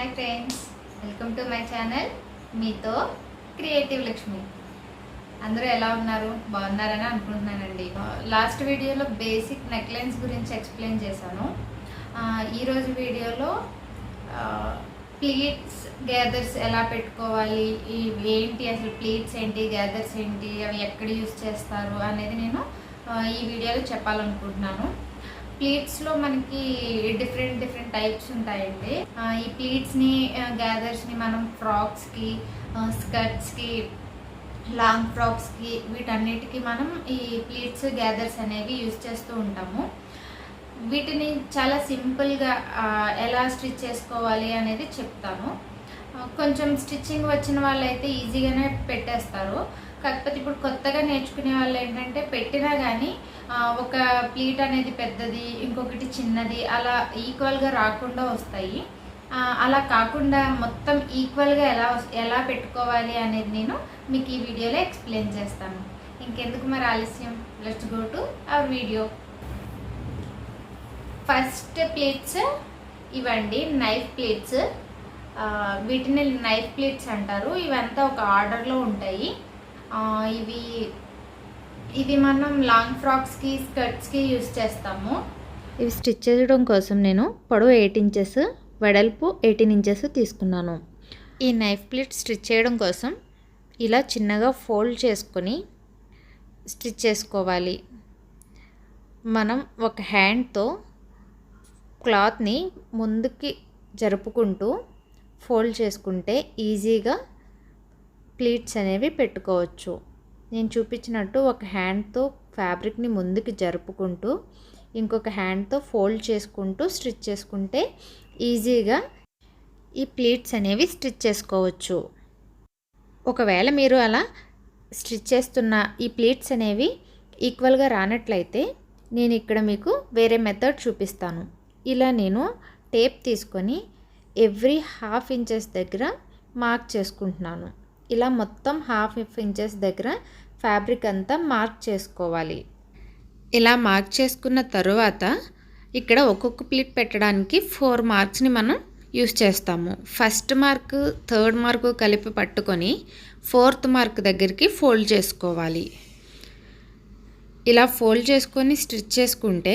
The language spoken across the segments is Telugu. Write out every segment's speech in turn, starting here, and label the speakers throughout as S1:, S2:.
S1: Hi friends welcome to my channel మీతో క్రియేటివ్ లక్ష్మి అందరూ ఎలా ఉన్నారు? బాగున్నారని అనుకుంటున్నానండి. లాస్ట్ వీడియోలో బేసిక్ నెక్లైన్స్ గురించి ఎక్స్ప్లెయిన్ చేశాను. ఈరోజు వీడియోలో ప్లీట్స్ గ్యాదర్స్ ఎలా పెట్టుకోవాలి? ఈ ఏంటి అసలు ప్లీట్స్ ఏంటి? గ్యాదర్స్ ఏంటి? అవి ఎక్కడ యూస్ చేస్తారు? అనేది నేను ఈ వీడియోలో చెప్పాలనుకుంటున్నాను. ప్లీట్స్లో మనకి డిఫరెంట్ డిఫరెంట్ టైప్స్ ఉంటాయండి. ఈ ప్లీట్స్ని గ్యాదర్స్ని మనం ఫ్రాక్స్కి స్కర్ట్స్కి లాంగ్ ఫ్రాక్స్కి వీటన్నిటికీ మనం ఈ ప్లీట్స్ గ్యాదర్స్ అనేవి యూజ్ చేస్తూ ఉంటాము. వీటిని చాలా సింపుల్గా ఎలా స్టిచ్ చేసుకోవాలి అనేది చెప్తాను. కొంచెం స్టిచ్చింగ్ వచ్చిన వాళ్ళైతే ఈజీగానే పెట్టేస్తారు. కాకపోతే ఇప్పుడు కొత్తగా నేర్చుకునే వాళ్ళు ఏంటంటే పెట్టినా కానీ ఒక ప్లీట్ అనేది పెద్దది ఇంకొకటి చిన్నది అలా ఈక్వల్గా రాకుండా వస్తాయి. అలా కాకుండా మొత్తం ఈక్వల్గా ఎలా ఎలా పెట్టుకోవాలి అనేది నేను మీకు ఈ వీడియోలో ఎక్స్ప్లెయిన్ చేస్తాను. ఇంకెందుకు మరి ఆలస్యం? Let's go to our video first plates ఇవండి నైఫ్ ప్లేట్స్ వీటిని నైఫ్ ప్లేట్స్ అంటారు. ఇవంతా ఒక ఆర్డర్లో ఉంటాయి. ఇవి ఇవి మనం లాంగ్ ఫ్రాక్స్కి స్కర్ట్స్కి యూస్ చేస్తాము.
S2: ఇవి స్టిచ్ చేయడం కోసం నేను పొడవు ఎయిట్ ఇంచెస్ వెడల్పు ఎయిటీన్ ఇంచెస్ తీసుకున్నాను. ఈ నైఫ్ ప్లేట్ స్టిచ్ చేయడం కోసం ఇలా చిన్నగా ఫోల్డ్ చేసుకొని స్టిచ్ చేసుకోవాలి. మనం ఒక హ్యాండ్తో క్లాత్ని ముందుకి జరుపుకుంటూ ఫోల్డ్ చేసుకుంటే ఈజీగా ప్లీట్స్ అనేవి పెట్టుకోవచ్చు. నేను చూపించినట్టు ఒక హ్యాండ్తో ఫ్యాబ్రిక్ని ముందుకు జరుపుకుంటూ ఇంకొక హ్యాండ్తో ఫోల్డ్ చేసుకుంటూ స్టిచ్ చేసుకుంటే ఈజీగా ఈ ప్లీట్స్ అనేవి స్టిచ్ చేసుకోవచ్చు. ఒకవేళ మీరు అలా స్టిచ్ చేస్తున్న ఈ ప్లీట్స్ అనేవి ఈక్వల్గా రానట్లయితే నేను ఇక్కడ మీకు వేరే మెథడ్ చూపిస్తాను. ఇలా నేను టేప్ తీసుకొని ఎవ్రీ హాఫ్ ఇంచెస్ దగ్గర మార్క్ చేసుకుంటున్నాను. ఇలా మొత్తం హాఫ్ ఇంచెస్ దగ్గర ఫ్యాబ్రిక్ అంతా మార్క్ చేసుకోవాలి. ఇలా మార్క్ చేసుకున్న తరువాత ఇక్కడ ఒక్కొక్క ప్లీట్ పెట్టడానికి ఫోర్ మార్క్స్ని మనం యూస్ చేస్తాము. ఫస్ట్ మార్క్ థర్డ్ మార్క్ కలిపి పట్టుకొని ఫోర్త్ మార్క్ దగ్గరికి ఫోల్డ్ చేసుకోవాలి. ఇలా ఫోల్డ్ చేసుకొని స్టిచ్ చేసుకుంటే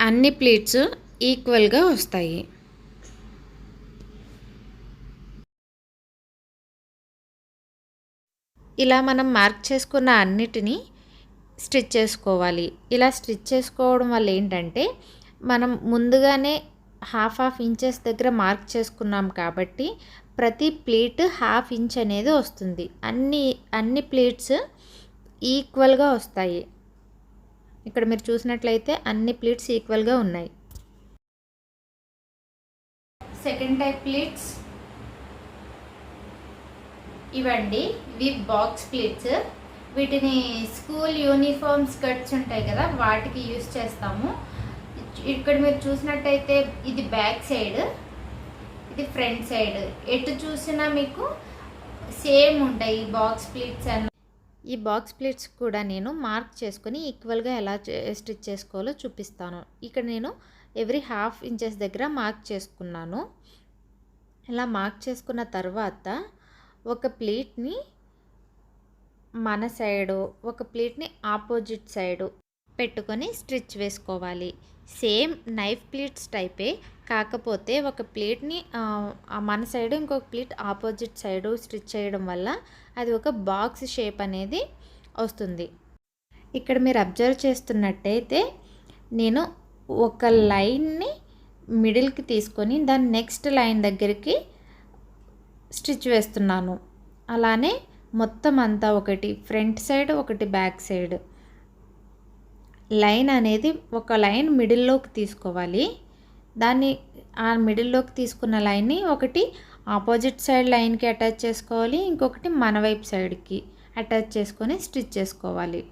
S2: అన్ని ప్లీట్స్ ఈక్వల్గా వస్తాయి. ఇలా మనం మార్క్ చేసుకున్న అన్నిటినీ స్టిచ్ చేసుకోవాలి. ఇలా స్టిచ్ చేసుకోవడం వల్ల ఏంటంటే మనం ముందుగానే హాఫ్ హాఫ్ ఇంచెస్ దగ్గర మార్క్ చేసుకున్నాం కాబట్టి ప్రతి ప్లేట్ హాఫ్ ఇంచ్ అనేది వస్తుంది. అన్ని అన్ని ప్లేట్స్ ఈక్వల్గా వస్తాయి. ఇక్కడ మీరు చూసినట్లయితే అన్ని ప్లేట్స్ ఈక్వల్గా ఉన్నాయి.
S1: సెకండ్ టైప్ ప్లేట్స్ ఇవండి ఇవి బాక్స్ ప్లేట్స్. వీటిని స్కూల్ యూనిఫామ్ స్కర్ట్స్ ఉంటాయి కదా వాటికి యూస్ చేస్తాము. ఇక్కడ మీరు చూసినట్టయితే ఇది బ్యాక్ సైడ్ ఇది ఫ్రంట్ సైడ్. ఎటు చూసినా మీకు సేమ్ ఉంటాయి ఈ బాక్స్ ప్లేట్స్ అన్న.
S2: ఈ బాక్స్ ప్లేట్స్ కూడా నేను మార్క్ చేసుకుని ఈక్వల్గా ఎలా చే- స్టిచ్ చేసుకోవాలో చూపిస్తాను. ఇక్కడ నేను ఎవ్రీ హాఫ్ ఇంచెస్ దగ్గర మార్క్ చేసుకున్నాను. ఇలా మార్క్ చేసుకున్న తర్వాత ఒక ప్లేట్ని మన సైడు ఒక ప్లేట్ని ఆపోజిట్ సైడు పెట్టుకొని స్టిచ్ వేసుకోవాలి. సేమ్ నైఫ్ ప్లేట్స్ టైపే కాకపోతే ఒక ప్లేట్ని మన సైడు ఇంకొక ప్లేట్ ఆపోజిట్ సైడు స్టిచ్ చేయడం వల్ల అది ఒక బాక్స్ షేప్ అనేది వస్తుంది. ఇక్కడ మీరు అబ్జర్వ్ చేస్తున్నట్టయితే నేను ఒక లైన్ని మిడిల్కి తీసుకొని దాని నెక్స్ట్ లైన్ దగ్గరికి స్టిచ్ వేస్తున్నాను. అలానే మొత్తం అంతా ఒకటి ఫ్రంట్ సైడ్ ఒకటి బ్యాక్ సైడ్. లైన్ అనేది ఒక లైన్ మిడిల్లోకి తీసుకోవాలి. దాన్ని ఆ మిడిల్లోకి తీసుకున్న లైన్ని ఒకటి ఆపోజిట్ సైడ్ లైన్కి అటాచ్ చేసుకోవాలి. ఇంకొకటి మన వైపు సైడ్కి అటాచ్ చేసుకొని స్టిచ్ చేసుకోవాలి.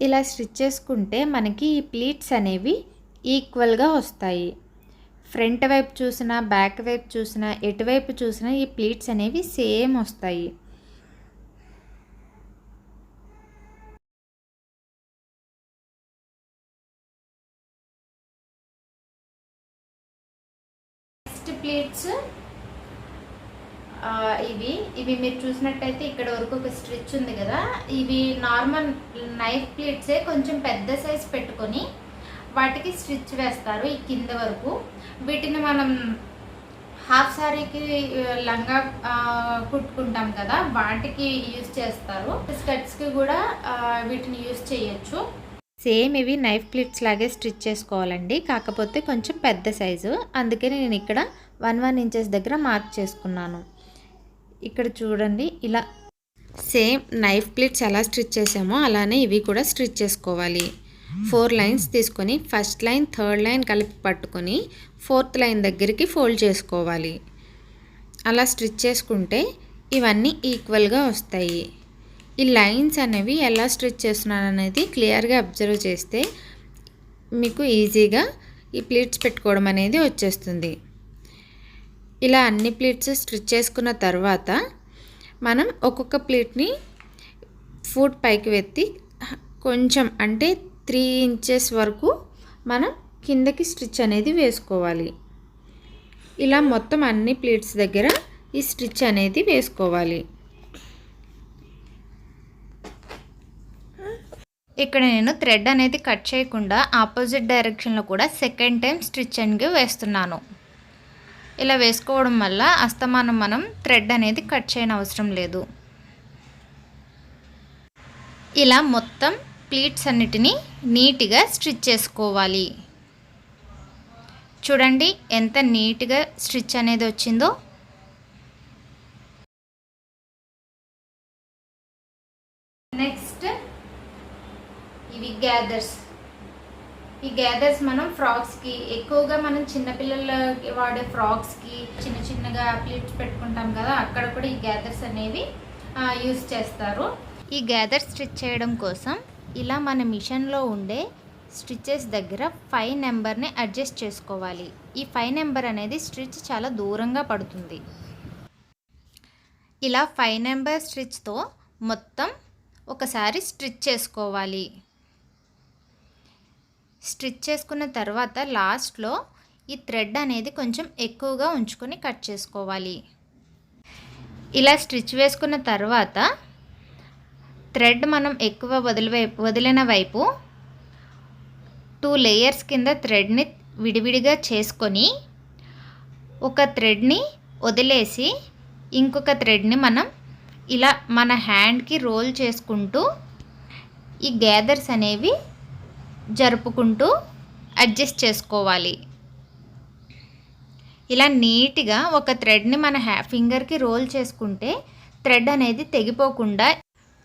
S2: ఇలా స్టిచ్ చేసుకుంటే మనకి ఈ ప్లీట్స్ అనేవి ఈక్వల్గా వస్తాయి. ఫ్రంట్ వైపు చూసినా బ్యాక్ వైపు చూసినా ఎటువైపు చూసినా ఈ ప్లీట్స్ అనేవి సేమ్ వస్తాయి.
S1: నెక్స్ట్ ప్లీట్స్ ఇవి. ఇవి మీరు చూసినట్టయితే ఇక్కడ వరకు ఒక స్ట్రిచ్ ఉంది కదా. ఇవి నార్మల్ నైఫ్ ప్లీట్సే కొంచెం పెద్ద సైజ్ పెట్టుకొని వాటికి స్టిచ్ వేస్తారు ఈ కింద వరకు. వీటిని మనం హాఫ్ సారీకి లంగా కుట్టుకుంటాం కదా వాటికి యూజ్ చేస్తారు. స్కర్ట్స్కి కూడా వీటిని యూజ్ చేయొచ్చు.
S2: సేమ్ ఇవి నైఫ్ ప్లీట్స్ లాగే స్టిచ్ చేసుకోవాలండి. కాకపోతే కొంచెం పెద్ద సైజు. అందుకే నేను ఇక్కడ వన్ వన్ ఇంచెస్ దగ్గర మార్క్ చేసుకున్నాను. ఇక్కడ చూడండి ఇలా. సేమ్ నైఫ్ ప్లేట్స్ ఎలా స్టిచ్ చేసామో అలానే ఇవి కూడా స్టిచ్ చేసుకోవాలి. ఫోర్ లైన్స్ తీసుకొని ఫస్ట్ లైన్ థర్డ్ లైన్ కలిపి పట్టుకొని ఫోర్త్ లైన్ దగ్గరికి ఫోల్డ్ చేసుకోవాలి. అలా స్టిచ్ చేసుకుంటే ఇవన్నీ ఈక్వల్గా వస్తాయి. ఈ లైన్స్ అనేవి ఎలా స్టిచ్ చేస్తున్నాను అనేది క్లియర్గా అబ్జర్వ్ చేస్తే మీకు ఈజీగా ఈ ప్లీట్స్ పెట్టుకోవడం అనేది వచ్చేస్తుంది. ఇలా అన్ని ప్లీట్స్ స్టిచ్ చేసుకున్న తర్వాత మనం ఒక్కొక్క ప్లీట్ని ఫుట్ పైకి వెత్తి కొంచెం అంటే త్రీ ఇంచెస్ వరకు మనం కిందకి స్టిచ్ అనేది వేసుకోవాలి. ఇలా మొత్తం అన్ని ప్లేట్స్ దగ్గర ఈ స్టిచ్ అనేది వేసుకోవాలి.
S1: ఇక్కడ నేను థ్రెడ్ అనేది కట్ చేయకుండా ఆపోజిట్ డైరెక్షన్లో కూడా సెకండ్ టైం స్టిచ్ అనేది వేస్తున్నాను. ఇలా వేసుకోవడం వల్ల అస్తమానం మనం థ్రెడ్ అనేది కట్ చేయని అవసరం లేదు. ఇలా మొత్తం ప్లీట్స్ అన్నిటినీ నీట్గా స్టిచ్ చేసుకోవాలి. చూడండి ఎంత నీట్గా స్టిచ్ అనేది వచ్చిందో. నెక్స్ట్ ఇవి గ్యాదర్స్. ఈ గ్యాదర్స్ మనం ఫ్రాక్స్కి ఎక్కువగా మనం చిన్నపిల్లలకి వాడే ఫ్రాక్స్కి చిన్న చిన్నగా ప్లీట్స్ పెట్టుకుంటాం కదా అక్కడ కూడా ఈ గ్యాదర్స్ అనేవి యూస్ చేస్తారు. ఈ గ్యాదర్ స్టిచ్ చేయడం కోసం ఇలా మన మిషన్లో ఉండే స్టిచెస్ దగ్గర ఫైవ్ నెంబర్ని అడ్జస్ట్ చేసుకోవాలి. ఈ ఫైవ్ నెంబర్ అనేది స్టిచ్ చాలా దూరంగా పడుతుంది. ఇలా ఫైవ్ నెంబర్ స్టిచ్తో మొత్తం ఒకసారి స్టిచ్ చేసుకోవాలి. స్టిచ్ చేసుకున్న తర్వాత లాస్ట్లో ఈ థ్రెడ్ అనేది కొంచెం ఎక్కువగా ఉంచుకొని కట్ చేసుకోవాలి. ఇలా స్టిచ్ వేసుకున్న తర్వాత థ్రెడ్ మనం ఎక్కువ వదిలి వదిలిన వైపు టూ లేయర్స్ కింద థ్రెడ్ని విడివిడిగా చేసుకొని ఒక థ్రెడ్ని వదిలేసి ఇంకొక థ్రెడ్ని మనం ఇలా మన హ్యాండ్కి రోల్ చేసుకుంటూ ఈ గ్యాదర్స్ అనేవి జరుపుకుంటూ అడ్జస్ట్ చేసుకోవాలి. ఇలా నీట్గా ఒక థ్రెడ్ని మన హ్యా ఫింగర్కి రోల్ చేసుకుంటే థ్రెడ్ అనేది తెగిపోకుండా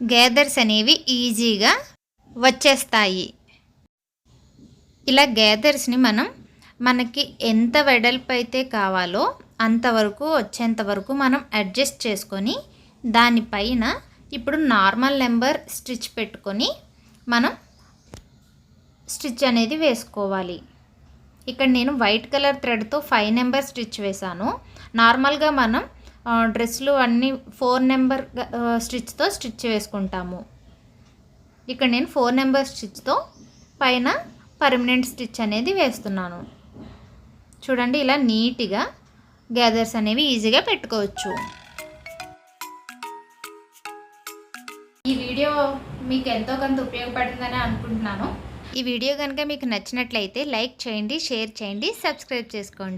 S1: గ్యాదర్స్ అనేవి ఈజీగా వచ్చేస్తాయి. ఇలా గ్యాదర్స్ని మనం మనకి ఎంత వెడల్పు అయితే కావాలో అంతవరకు వచ్చేంత వరకు మనం అడ్జస్ట్ చేసుకొని దానిపైన ఇప్పుడు నార్మల్ నెంబర్ స్టిచ్ పెట్టుకొని మనం స్టిచ్ అనేది వేసుకోవాలి. ఇక్కడ నేను వైట్ కలర్ థ్రెడ్తో ఫైవ్ నెంబర్ స్టిచ్ వేశాను. నార్మల్గా మనం డ్రెస్సులు డ్రెస్లు అన్నీ ఫోర్ నెంబర్ స్టిచ్తో స్టిచ్ వేసుకుంటాము. ఇక్కడ నేను ఫోర్ నెంబర్ స్టిచ్తో పైన పర్మనెంట్ స్టిచ్ అనేది వేస్తున్నాను. చూడండి ఇలా నీట్గా గ్యాదర్స్ అనేవి ఈజీగా పెట్టుకోవచ్చు. ఈ వీడియో మీకు ఎంతో కొంత ఉపయోగపడిందని అనుకుంటున్నాను. ఈ వీడియో కనుక మీకు నచ్చినట్లయితే లైక్ చేయండి షేర్ చేయండి సబ్స్క్రైబ్ చేసుకోండి.